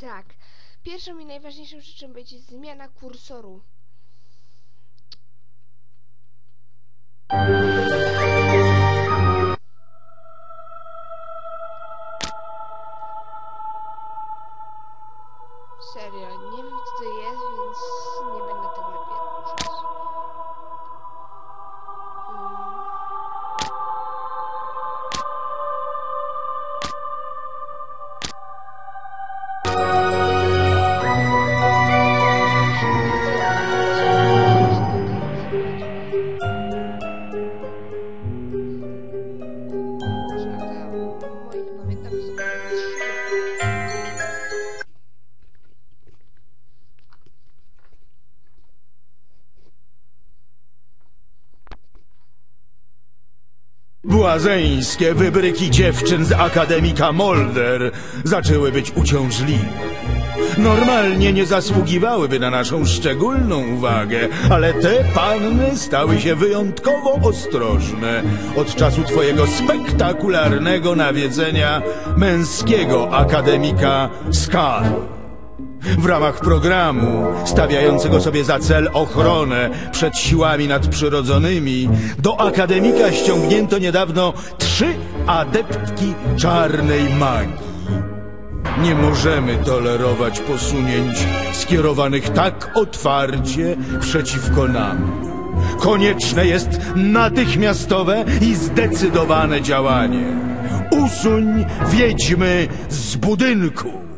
Tak. Pierwszą i najważniejszą rzeczą będzie zmiana kursoru. Serio, nie wiem co to jest, Błazeńskie wybryki dziewczyn z akademika Molder zaczęły być uciążliwe. Normalnie nie zasługiwałyby na naszą szczególną uwagę, ale te panny stały się wyjątkowo ostrożne od czasu twojego spektakularnego nawiedzenia męskiego akademika Skal. W ramach programu stawiającego sobie za cel ochronę przed siłami nadprzyrodzonymi do akademika ściągnięto niedawno trzy adeptki czarnej magii. Nie możemy tolerować posunięć skierowanych tak otwarcie przeciwko nam. Konieczne jest natychmiastowe i zdecydowane działanie. Usuń wiedźmy z budynku.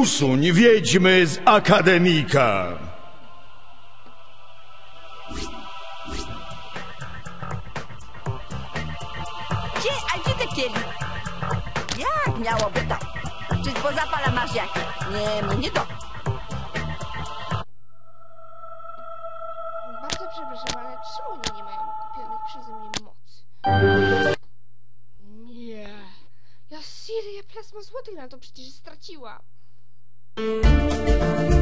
Usuń wiedźmy z akademika. Gdzie, a gdzie te kieli? Jak miałoby to? Czy pozapala masz jakie? Nie, mnie nie to. Bardzo przepraszam, ale czemu oni nie mają kupionych przeze mnie mocy? Nie. Ja Sirię plasma złotych na to przecież straciłam. Ja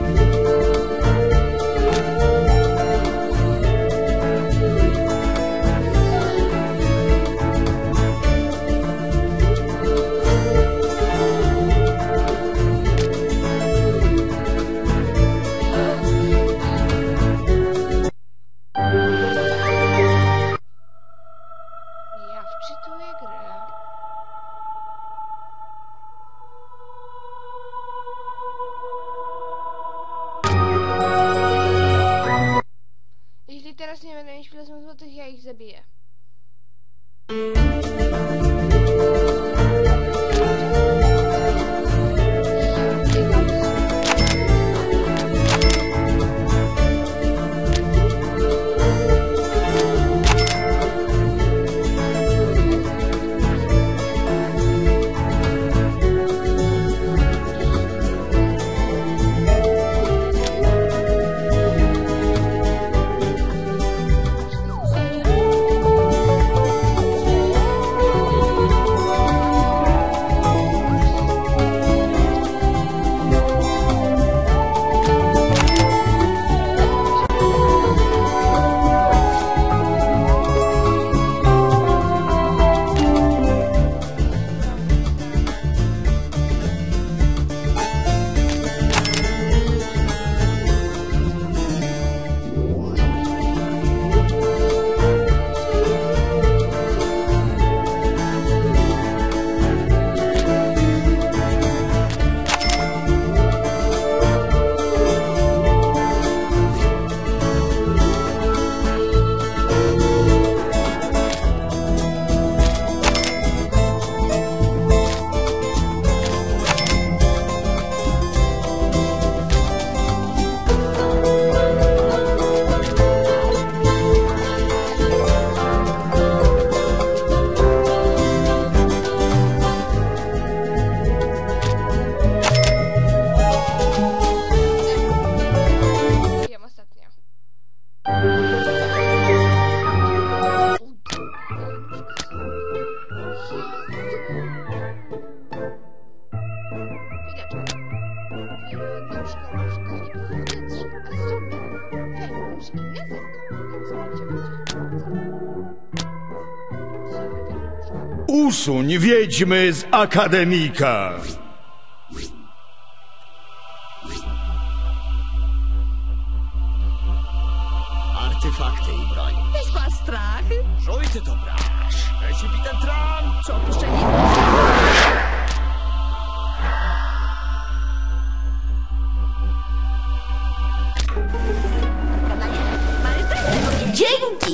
Usuń wiedźmy z akademika!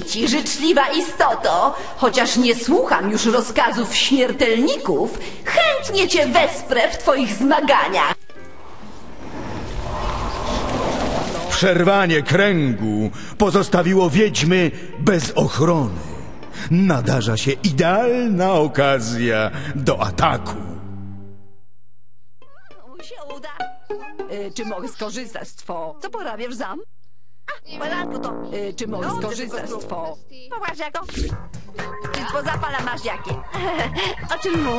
Ci, życzliwa istoto! Chociaż nie słucham już rozkazów śmiertelników, chętnie cię wesprę w twoich zmaganiach. Przerwanie kręgu pozostawiło wiedźmy bez ochrony. Nadarza się idealna okazja do ataku. Mu się uda. Y, czy mogę skorzystać z two? Co porabiasz zam? A. Y, czy mogę skorzystać z two? Popatrz jako. Wszystko zapala masz jakie. O czym mu?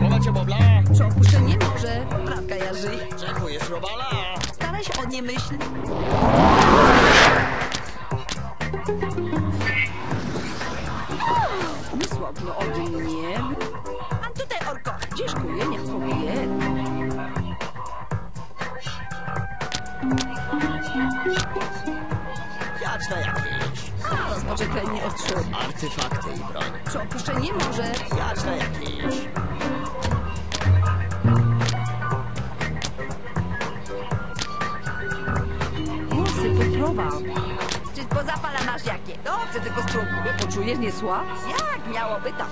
Głowa cię bobla! Czy opuszczenie może? Prawka Jarzy. Czekujesz robala! Staraj się o nie myśl. Niesławno ode mnie. Mam tutaj orko. Dziękuję, nie powiem. Jacz na rozpoczekanie od szuri. Artefakty i broń. Czy opuszczenie może? Jacz na jakieś! Głosy poprowa. Czy pozapala masz jakie? Dobrze, tylko spróbuj. Poczujesz niesła? Jak miałoby to?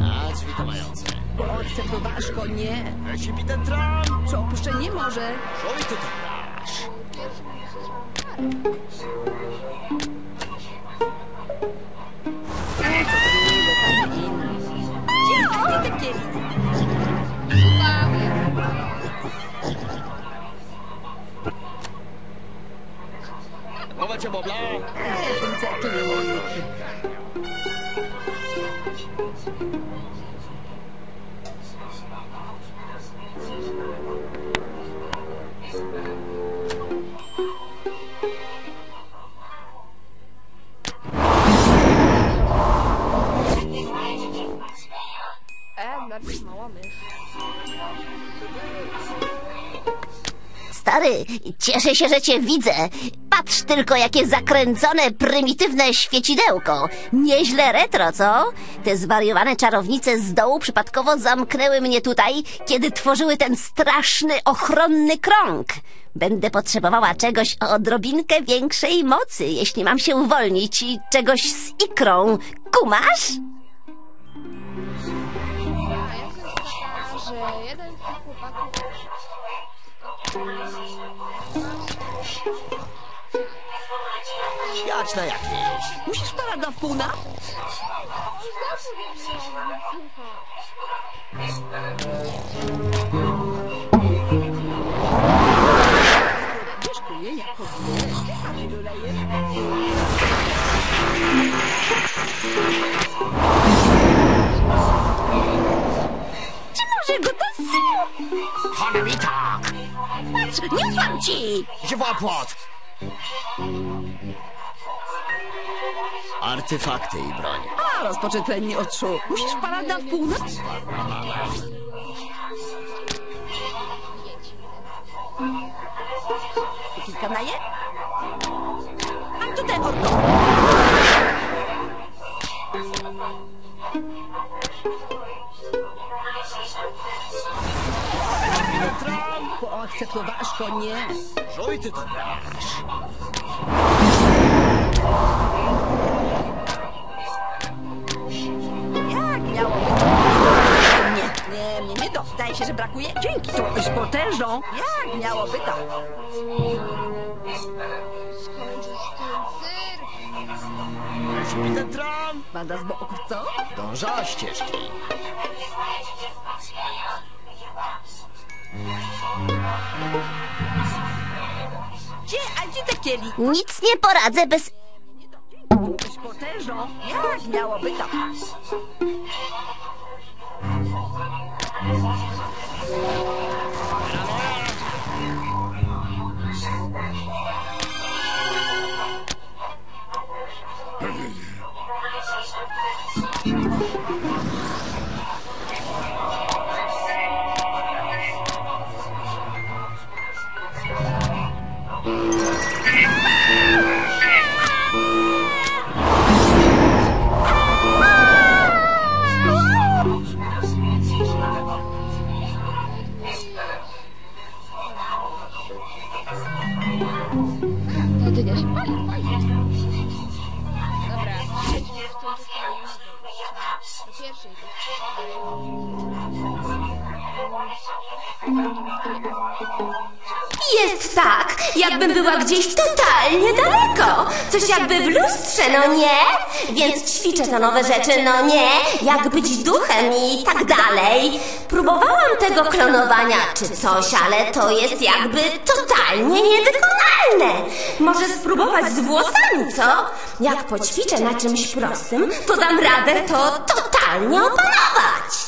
A drzwi to mające. Ojce, to ważko, nie. Recipi ten tram! Czy opuszczenie może? Żuj ty? Głowa cię bobla! Ej, mała mysz. Stary, cieszę się, że cię widzę. Patrz tylko, jakie zakręcone, prymitywne świecidełko. Nieźle retro, co? Te zwariowane czarownice z dołu przypadkowo zamknęły mnie tutaj, kiedy tworzyły ten straszny, ochronny krąg. Będę potrzebowała czegoś o odrobinkę większej mocy, jeśli mam się uwolnić i czegoś z ikrą. Kumasz? Że jeden z tych chłopaków... Jacz na jakieś! Musisz parada w na? Nie powiem. Czy są? Hanemita! Patrz, nie znam ci! Dziwa płot! Artefakty i broń. A, rozpoczętenie oczu. Musisz parada w pół na? Kilka na je? Mam tutaj orko. Go, nie. Żuj ty to brasz! Jak miało być? Nie, nie, nie, nie to. Zdaje się, że brakuje. Dzięki, to z potężą. Jak miałoby to? Skończysz ten cyrk. Recipi ten tram! Banda z boków, co? Dąża ścieżki. Gdzie, a gdzie te? Nic nie poradzę bez... Potężą. Jak miałoby to? Gdzieś totalnie daleko. Coś jakby w lustrze, no nie? Więc ćwiczę to nowe rzeczy, no nie? Jak być duchem i tak dalej. Próbowałam tego klonowania czy coś, ale to jest jakby totalnie niewykonalne. Może spróbować z włosami, co? Jak poćwiczę na czymś prostym, to dam radę to totalnie opanować.